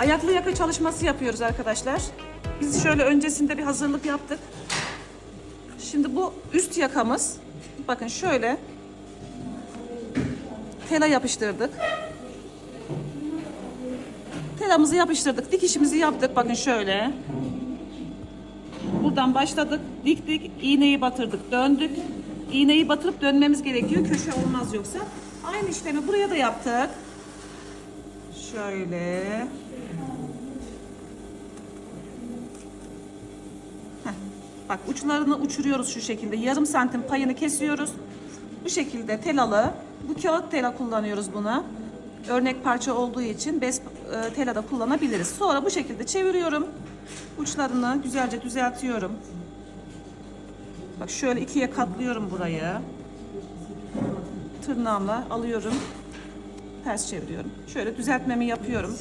Ayaklı yaka çalışması yapıyoruz arkadaşlar. Biz şöyle öncesinde bir hazırlık yaptık. Şimdi bu üst yakamız. Bakın şöyle. Tela yapıştırdık. Telamızı yapıştırdık. Dikişimizi yaptık. Bakın şöyle. Buradan başladık. Diktik. iğneyi batırdık. Döndük. İğneyi batırıp dönmemiz gerekiyor. Köşe olmaz yoksa. Aynı işlemi buraya da yaptık. Şöyle. Bak uçlarını uçuruyoruz şu şekilde. Yarım santim payını kesiyoruz. Bu şekilde telalı. Bu kağıt tela kullanıyoruz buna. Örnek parça olduğu için bez e, tela da kullanabiliriz. Sonra bu şekilde çeviriyorum. Uçlarını güzelce düzeltiyorum. Bak şöyle ikiye katlıyorum burayı. Tırnağımla alıyorum. Ters çeviriyorum. Şöyle düzeltmemi yapıyorum.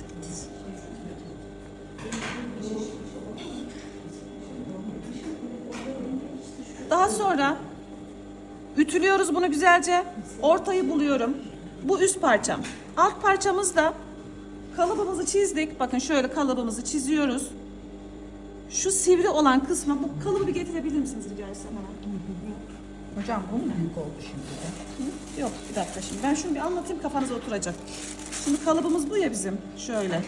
Daha sonra ütülüyoruz bunu güzelce. Ortayı buluyorum. Bu üst parçam. Alt parçamız da kalıbımızı çizdik. Bakın şöyle kalıbımızı çiziyoruz. Şu sivri olan kısmı bu kalıbı bir getirebilir misiniz rica etsem hemen? Hocam bu mu büyük oldu şimdi de? Yok bir dakika şimdi. Ben şunu bir anlatayım kafanıza oturacak. Şimdi kalıbımız bu ya bizim. Şöyle.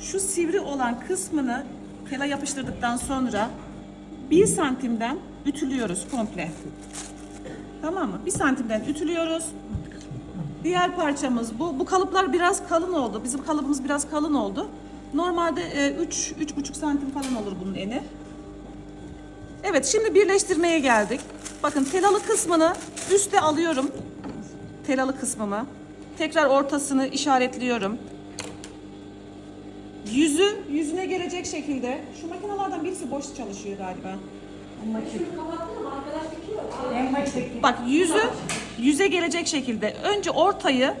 Şu sivri olan kısmını tela yapıştırdıktan sonra bir santimden ütülüyoruz komple. Tamam mı? Bir santimden ütülüyoruz. Diğer parçamız bu. Bu kalıplar biraz kalın oldu. Bizim kalıbımız biraz kalın oldu. Normalde 3 üç, 3,5 santim falan olur bunun eni. Evet şimdi birleştirmeye geldik. Bakın telalı kısmını üste alıyorum. Telalı kısmımı. Tekrar ortasını işaretliyorum. Yüzü yüzüne gelecek şekilde. Şu makinelerden birisi boş çalışıyor galiba. En baştaki Bak yüzü yüze gelecek şekilde önce ortayı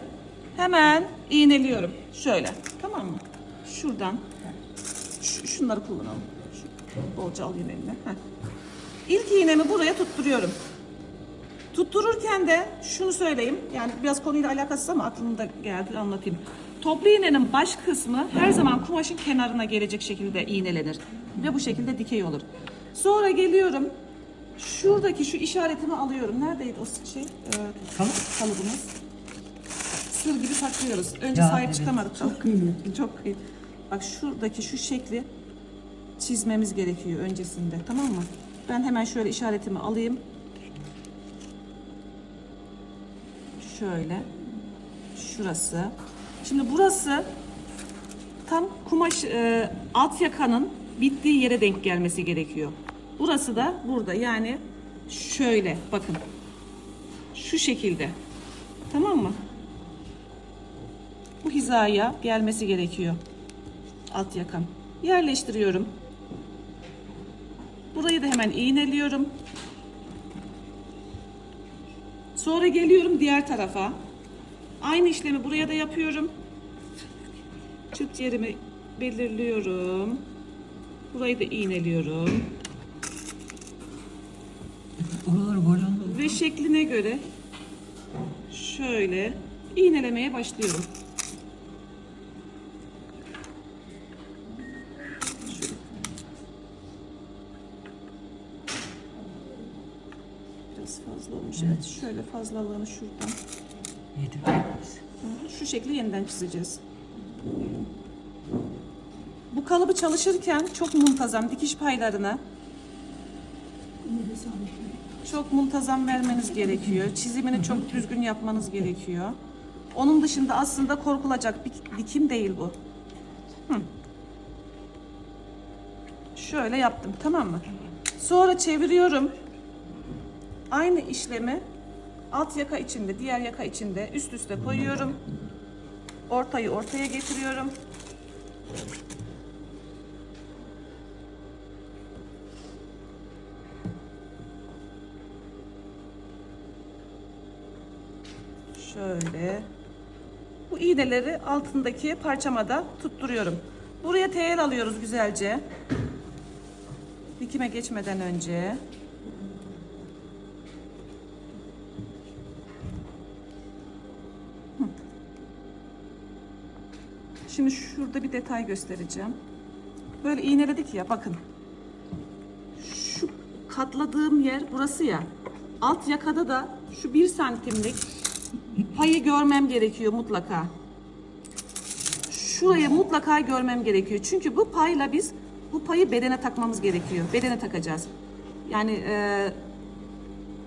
hemen iğneliyorum. Şöyle. Tamam mı? Şuradan. Şu- şunları kullanalım. Şu, bolca alayım eline. Heh. İlk iğnemi buraya tutturuyorum. Tuttururken de şunu söyleyeyim. Yani biraz konuyla alakasız ama aklımda geldi anlatayım. Toplu iğnenin baş kısmı her zaman kumaşın kenarına gelecek şekilde iğnelenir. Ve bu şekilde dikey olur. Sonra geliyorum. Şuradaki şu işaretimi alıyorum. Neredeydi o şey? Ee, kalıbımız. Sır gibi saklıyoruz. Önce Ya, sahip evet. çıkamadık. Çok kıymetli. Çok kıymetli. Bak şuradaki şu şekli çizmemiz gerekiyor öncesinde. Tamam mı? Ben hemen şöyle işaretimi alayım. Şöyle. Şurası. Şimdi burası tam kumaş e, alt yakanın bittiği yere denk gelmesi gerekiyor. Burası da burada. Yani şöyle bakın. Şu şekilde. Tamam mı? Bu hizaya gelmesi gerekiyor. Alt yakan. Yerleştiriyorum. Burayı da hemen iğneliyorum. Sonra geliyorum diğer tarafa. Aynı işlemi buraya da yapıyorum. Çıt yerimi belirliyorum. Burayı da iğneliyorum. oraları boyandı. Ve şekline göre şöyle iğnelemeye başlıyorum. Biraz fazla olmuş. Evet, şöyle fazlalığını şuradan. Yedim. Şu şekli yeniden çizeceğiz. Bu kalıbı çalışırken çok muntazam dikiş paylarına çok muntazam vermeniz gerekiyor. Çizimini çok düzgün yapmanız gerekiyor. Onun dışında aslında korkulacak bir dikim değil bu. Hı. Şöyle yaptım tamam mı? Sonra çeviriyorum. Aynı işlemi alt yaka içinde, diğer yaka içinde üst üste koyuyorum. Ortayı ortaya getiriyorum. Şöyle. Bu iğneleri altındaki parçamada tutturuyorum. Buraya tel alıyoruz güzelce. Dikime geçmeden önce. Şimdi şurada bir detay göstereceğim. Böyle iğneledik ya bakın. Şu katladığım yer burası ya. Alt yakada da şu bir santimlik payı görmem gerekiyor mutlaka. Şurayı mutlaka görmem gerekiyor. Çünkü bu payla biz bu payı bedene takmamız gerekiyor. Bedene takacağız. Yani e,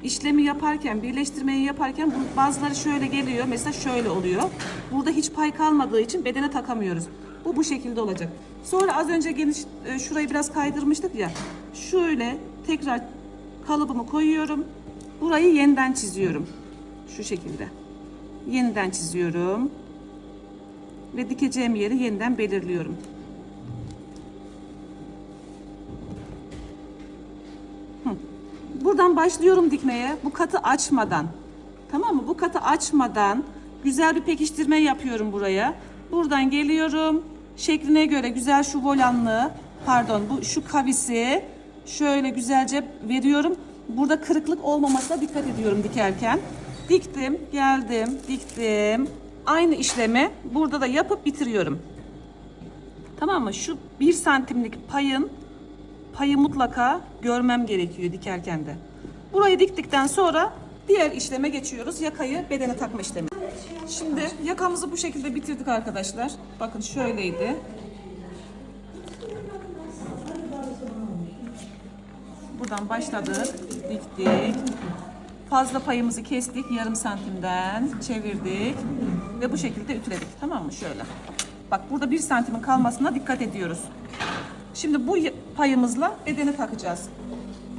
işlemi yaparken, birleştirmeyi yaparken bazıları şöyle geliyor. Mesela şöyle oluyor. Burada hiç pay kalmadığı için bedene takamıyoruz. Bu bu şekilde olacak. Sonra az önce geniş e, şurayı biraz kaydırmıştık ya. Şöyle tekrar kalıbımı koyuyorum. Burayı yeniden çiziyorum. Şu şekilde. Yeniden çiziyorum. Ve dikeceğim yeri yeniden belirliyorum. Buradan başlıyorum dikmeye. Bu katı açmadan. Tamam mı? Bu katı açmadan güzel bir pekiştirme yapıyorum buraya. Buradan geliyorum. Şekline göre güzel şu volanlı, pardon bu şu kavisi şöyle güzelce veriyorum. Burada kırıklık olmamasına dikkat ediyorum dikerken. Diktim, geldim, diktim. Aynı işlemi burada da yapıp bitiriyorum. Tamam mı? Şu bir santimlik payın payı mutlaka görmem gerekiyor dikerken de. Burayı diktikten sonra diğer işleme geçiyoruz. Yakayı bedene takma işlemi. Şimdi yakamızı bu şekilde bitirdik arkadaşlar. Bakın şöyleydi. Buradan başladık. Diktik. Fazla payımızı kestik yarım santimden çevirdik ve bu şekilde ütüledik tamam mı şöyle. Bak burada bir santimin kalmasına dikkat ediyoruz. Şimdi bu payımızla bedeni takacağız.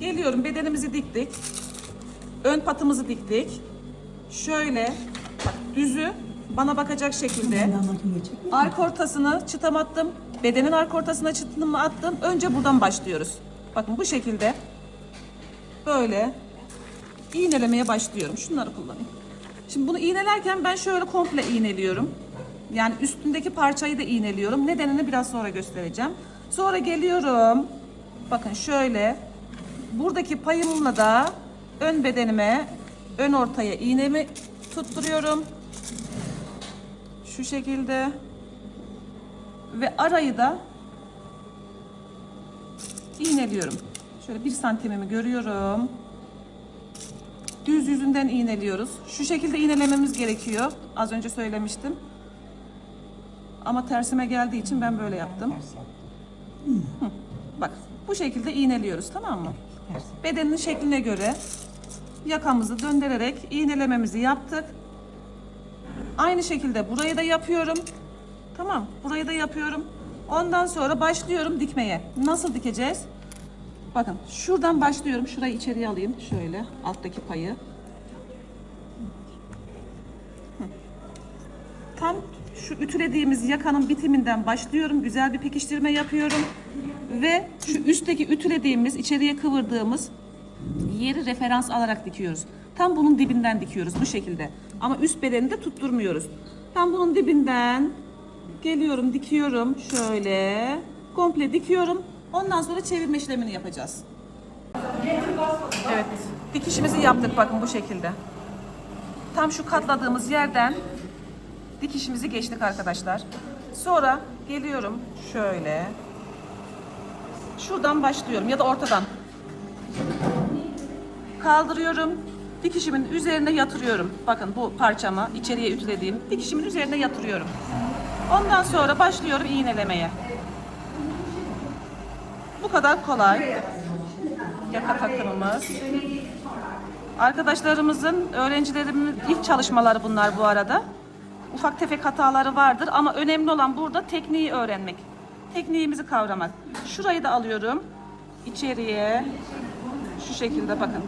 Geliyorum bedenimizi diktik. Ön patımızı diktik. Şöyle bak düzü bana bakacak şekilde. Arka ortasını çıtam attım. Bedenin arka ortasına çıtımı attım. Önce buradan başlıyoruz. Bakın bu şekilde böyle iğnelemeye başlıyorum. Şunları kullanayım. Şimdi bunu iğnelerken ben şöyle komple iğneliyorum. Yani üstündeki parçayı da iğneliyorum. Nedenini biraz sonra göstereceğim. Sonra geliyorum. Bakın şöyle. Buradaki payımla da ön bedenime, ön ortaya iğnemi tutturuyorum. Şu şekilde. Ve arayı da iğneliyorum. Şöyle bir santimimi görüyorum. Düz yüzünden iğneliyoruz. Şu şekilde iğnelememiz gerekiyor. Az önce söylemiştim. Ama tersime geldiği için ben böyle yaptım. Hı. Bak bu şekilde iğneliyoruz tamam mı? Bedenin şekline göre yakamızı döndürerek iğnelememizi yaptık. Aynı şekilde burayı da yapıyorum. Tamam burayı da yapıyorum. Ondan sonra başlıyorum dikmeye. Nasıl dikeceğiz? Bakın şuradan başlıyorum. Şurayı içeriye alayım. Şöyle alttaki payı. Tam şu ütülediğimiz yakanın bitiminden başlıyorum. Güzel bir pekiştirme yapıyorum. Ve şu üstteki ütülediğimiz, içeriye kıvırdığımız yeri referans alarak dikiyoruz. Tam bunun dibinden dikiyoruz bu şekilde. Ama üst bedeni de tutturmuyoruz. Tam bunun dibinden geliyorum, dikiyorum şöyle. Komple dikiyorum. Ondan sonra çevirme işlemini yapacağız. Evet, dikişimizi yaptık bakın bu şekilde. Tam şu katladığımız yerden dikişimizi geçtik arkadaşlar. Sonra geliyorum şöyle. Şuradan başlıyorum ya da ortadan. Kaldırıyorum. Dikişimin üzerine yatırıyorum. Bakın bu parçamı içeriye ütülediğim dikişimin üzerine yatırıyorum. Ondan sonra başlıyorum iğnelemeye. Bu kadar kolay. Yaka takımımız. Arkadaşlarımızın, öğrencilerimin ilk çalışmaları bunlar bu arada. Ufak tefek hataları vardır ama önemli olan burada tekniği öğrenmek. Tekniğimizi kavramak. Şurayı da alıyorum. içeriye. Şu şekilde bakın.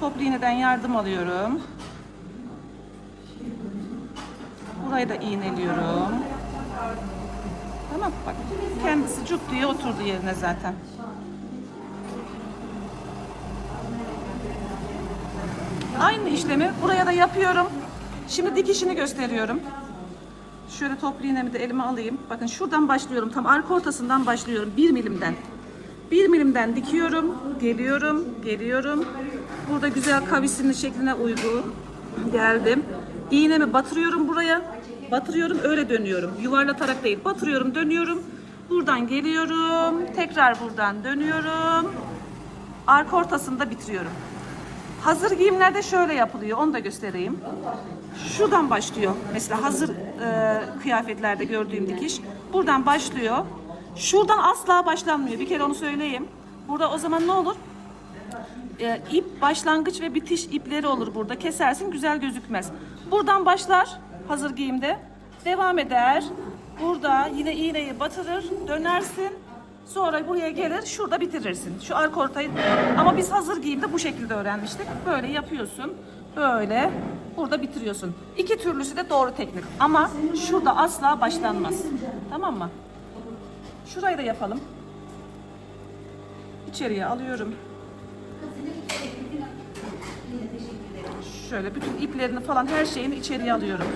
Toplu iğneden yardım alıyorum. Burayı da iğneliyorum. Tamam bak. Kendisi cuk diye oturdu yerine zaten. Aynı işlemi buraya da yapıyorum. Şimdi dikişini gösteriyorum. Şöyle toplu iğnemi de elime alayım. Bakın şuradan başlıyorum. Tam arka ortasından başlıyorum. 1 milimden. 1 milimden dikiyorum. Geliyorum. Geliyorum. Burada güzel kavisinin şekline uygun. Geldim. İğnemi batırıyorum buraya. Batırıyorum öyle dönüyorum. Yuvarlatarak değil. Batırıyorum dönüyorum. Buradan geliyorum. Tekrar buradan dönüyorum. Arka ortasında bitiriyorum. Hazır giyimlerde şöyle yapılıyor. Onu da göstereyim. Şuradan başlıyor. Mesela hazır e, kıyafetlerde gördüğüm dikiş. Buradan başlıyor. Şuradan asla başlanmıyor. Bir kere onu söyleyeyim. Burada o zaman ne olur? E, ip başlangıç ve bitiş ipleri olur burada. Kesersin güzel gözükmez. Buradan başlar hazır giyimde. Devam eder. Burada yine iğneyi batırır. Dönersin. Sonra buraya gelir şurada bitirirsin. Şu arka ortayı. Ama biz hazır giyimde bu şekilde öğrenmiştik. Böyle yapıyorsun. Böyle burada bitiriyorsun. İki türlüsü de doğru teknik. Ama şurada asla başlanmaz. Tamam mı? Şurayı da yapalım. İçeriye alıyorum. Şöyle bütün iplerini falan her şeyini içeriye alıyorum.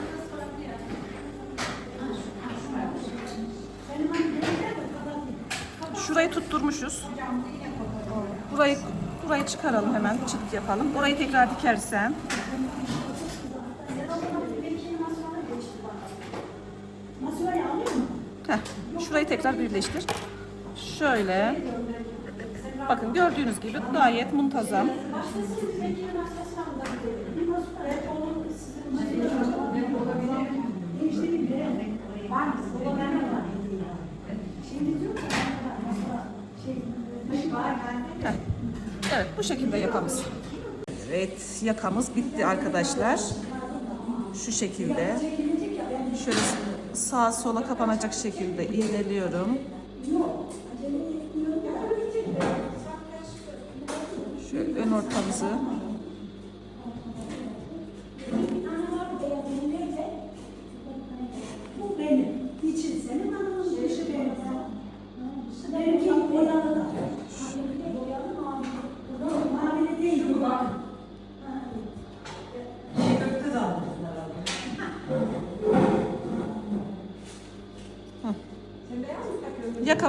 Şurayı tutturmuşuz. Burayı burayı çıkaralım hemen. Çıt yapalım. Orayı tekrar dikersen. Heh, şurayı tekrar birleştir. Şöyle. Bakın gördüğünüz gibi gayet muntazam. Heh. Evet bu şekilde yakamız. Evet yakamız bitti arkadaşlar. Şu şekilde. Şöyle sağa sola kapanacak şekilde iğneliyorum. Şöyle ön ortamızı.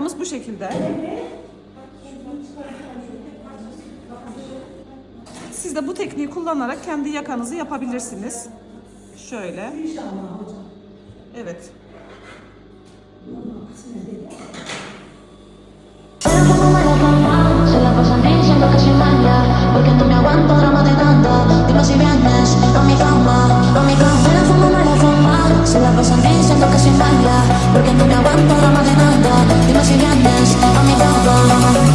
Yakamız bu şekilde. Siz de bu tekniği kullanarak kendi yakanızı yapabilirsiniz. Şöyle. Evet. Porque no me aguanto tus ganas a mi favor.